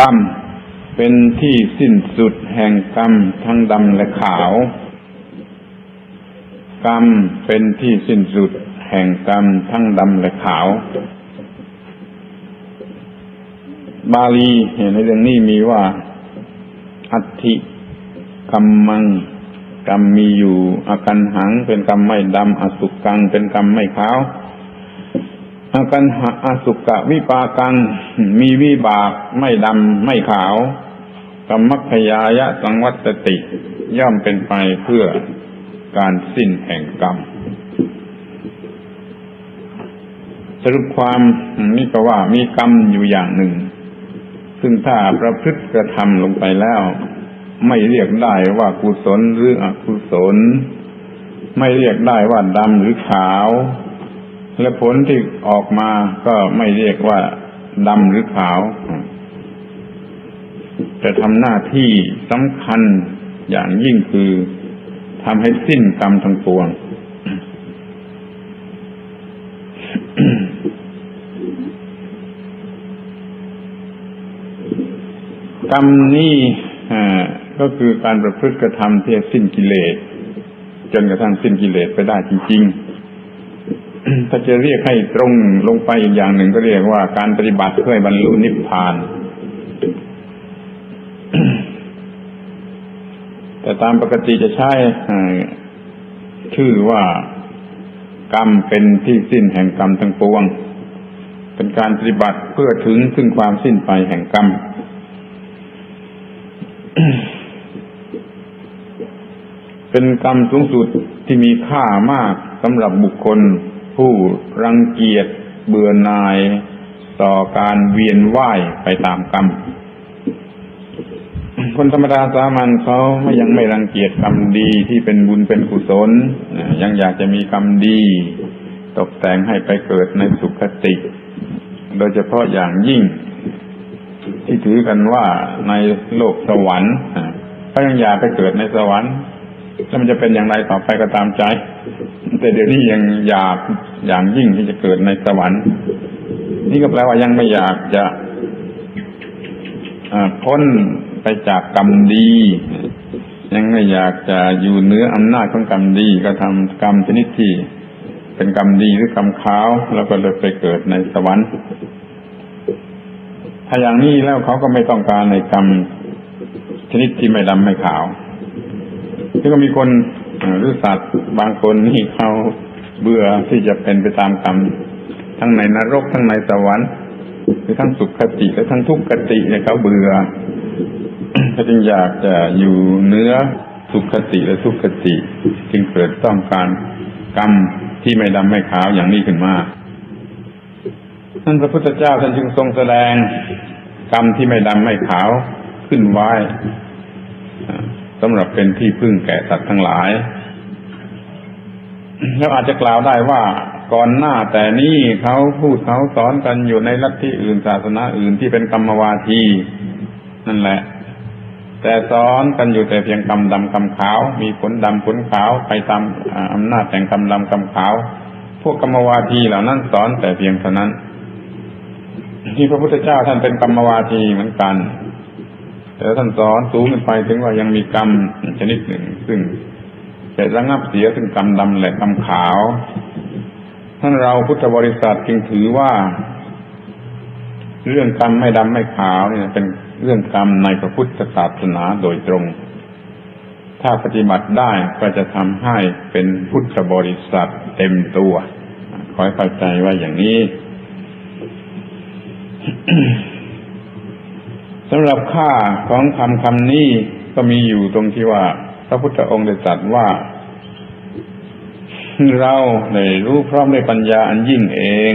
กรรมเป็นที่สิ้นสุดแห่งกรรมทั้งดำและขาว กรรมเป็นที่สิ้นสุดแห่งกรรมทั้งดำและขาว บาลีในเรื่องนี้มีว่า อัติกรรมัง กรรมมีอยู่อากันหังเป็นกรรมไม่ดำอสุกังเป็นกรรมไม่ขาว อากันหะอสุกะวิปากังมีวิบากไม่ดำไม่ขาวกรรมัคยายะสังวัตติ ย่อมเป็นไปเพื่อการสิ้นแห่งกรรม สรุปความนี่ก็ว่ามีกรรมอยู่อย่างหนึ่ง ซึ่งถ้าประพฤติกระทำลงไปแล้ว ไม่เรียกได้ว่ากุศลหรืออกุศล ไม่เรียกได้ว่าดำหรือขาว และผลที่ออกมาก็ไม่เรียกว่าดำหรือขาว จะทำหน้าที่สำคัญอย่างยิ่งคือทำให้สิ้นกรรมทั้งปวง กรรมนี้ก็คือการประพฤติกระทำที่สิ้นกิเลส จนกระทั่งสิ้นกิเลสไปได้จริง ๆ ถ้าจะเรียกให้ตรงลงไปอีกอย่างหนึ่งก็เรียกว่าการปฏิบัติเพื่อบรรลุนิพพาน แต่ตามปกติจะใช้ชื่อว่ากรรมเป็นที่สิ้นแห่งกรรมทั้งปวง เป็นการปฏิบัติเพื่อถึงซึ่งความสิ้นไปแห่งกรรมเป็นกรรมสูงสุดที่มีค่ามากสำหรับบุคคล ผู้รังเกียจเบื่อหน่าย ต่อการเวียนว่ายไปตามกรรม คนธรรมดาสามัญเขาไม่ยังไม่รังเกียจกรรมดีที่เป็นบุญเป็นกุศล ยังอยากจะมีกรรมดี ตกแต่งให้ไปเกิดในสุขติ โดยเฉพาะอย่างยิ่ง ที่ถือกันว่าในโลกสวรรค์เขายังอยากไปเกิดในสวรรค์แล้วมันจะเป็นอย่างไรต่อไปก็ตามใจ แต่เดี๋ยวนี้ยังอยากอย่างยิ่งที่จะเกิดในสวรรค์ นี่ก็แปลว่ายังไม่อยากจะพ้นไปจากกรรมดี ยังไม่อยากจะอยู่เนื้ออำนาจของกรรมดี ก็ทำกรรมชนิดที่เป็นกรรมดีหรือกรรมขาว แล้วก็เลยไปเกิดในสวรรค์ ถ้าอย่างนี้แล้วเขาก็ไม่ต้องการในกรรมชนิดที่ไม่ดำไม่ขาวที่ก็มีคน หรือสัตว์บางคนนี่เขาเบื่อที่จะเป็นไปตามกรรม ทั้งในนรกทั้งในสวรรค์คือทั้งสุขคติและทั้งทุกขติเนี่ยเขาเบื่อเขาจึงอยากจะอยู่เนื้อสุขคติและทุกขติ จึงเกิดต้องการกรรมที่ไม่ดำไม่ขาวอย่างนี้ขึ้นมาท่านพระพุทธเจ้าท่านจึงทรงแสดงกรรมที่ไม่ดำไม่ขาวขึ้นไว้สำหรับเป็นที่พึ่งแก่สัตว์ทั้งหลาย แล้วอาจจะกล่าวได้ว่าก่อนหน้าแต่นี้เขาพูดเขาสอนกันอยู่ในลัทธิอื่นศาสนาอื่นที่เป็นกรรมวาที นั่นแหละ แต่สอนกันอยู่แต่เพียงกรรมดำกรรมขาว มีผลดำผลขาวไปตามอำนาจแห่งกรรมดำกรรมขาว พวกกรรมวาทีเหล่านั้นสอนแต่เพียงเท่านั้นที่พระพุทธเจ้าท่านเป็นกรรมวาทีเหมือนกัน แต่ท่านสอนสูงขึ้นไปถึงว่ายังมีกรรมชนิดหนึ่ง ซึ่ง จะระงับเสียซึ่งกรรมดำและกรรมขาวท่านเราพุทธบริษัทจึงถือว่า เรื่องกรรมไม่ดำไม่ขาวเนี่ยเป็นเรื่องกรรมในพระพุทธศาสนาโดยตรง ถ้าปฏิบัติได้ก็จะทำให้เป็นพุทธบริษัทเต็มตัว ขอให้เข้าใจว่าอย่างนี้สำหรับค่าของคำคำนี้ก็มีอยู่ตรงที่ว่า พระพุทธองค์ได้ตรัสว่า เราได้รู้พร้อมด้วยปัญญาอันยิ่งเอง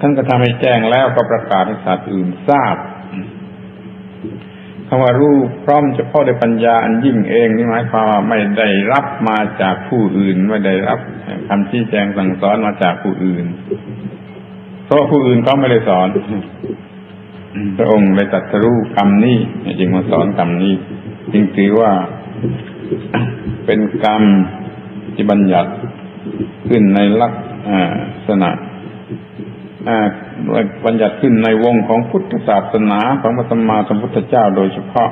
ท่านก็ทำให้แจ้งแล้วก็ประกาศให้สัตว์อื่นทราบคำว่ารู้พร้อมเฉพาะด้วยปัญญาอันยิ่งเอง นี่หมายความว่าไม่ได้รับมาจากผู้อื่น ไม่ได้รับคำชี้แจงสั่งสอนมาจากผู้อื่น เพราะผู้อื่นเขาไม่ได้สอนพระองค์ได้ตรัสรู้คำนี้จึงมาสอนคำนี้ จึงถือว่า เป็นกรรมที่บัญญัติขึ้นในลักษณะอ่าบัญญัติขึ้นในวงของพุทธศาสนาของพระสัมมาสัมพุทธเจ้าโดยเฉพาะ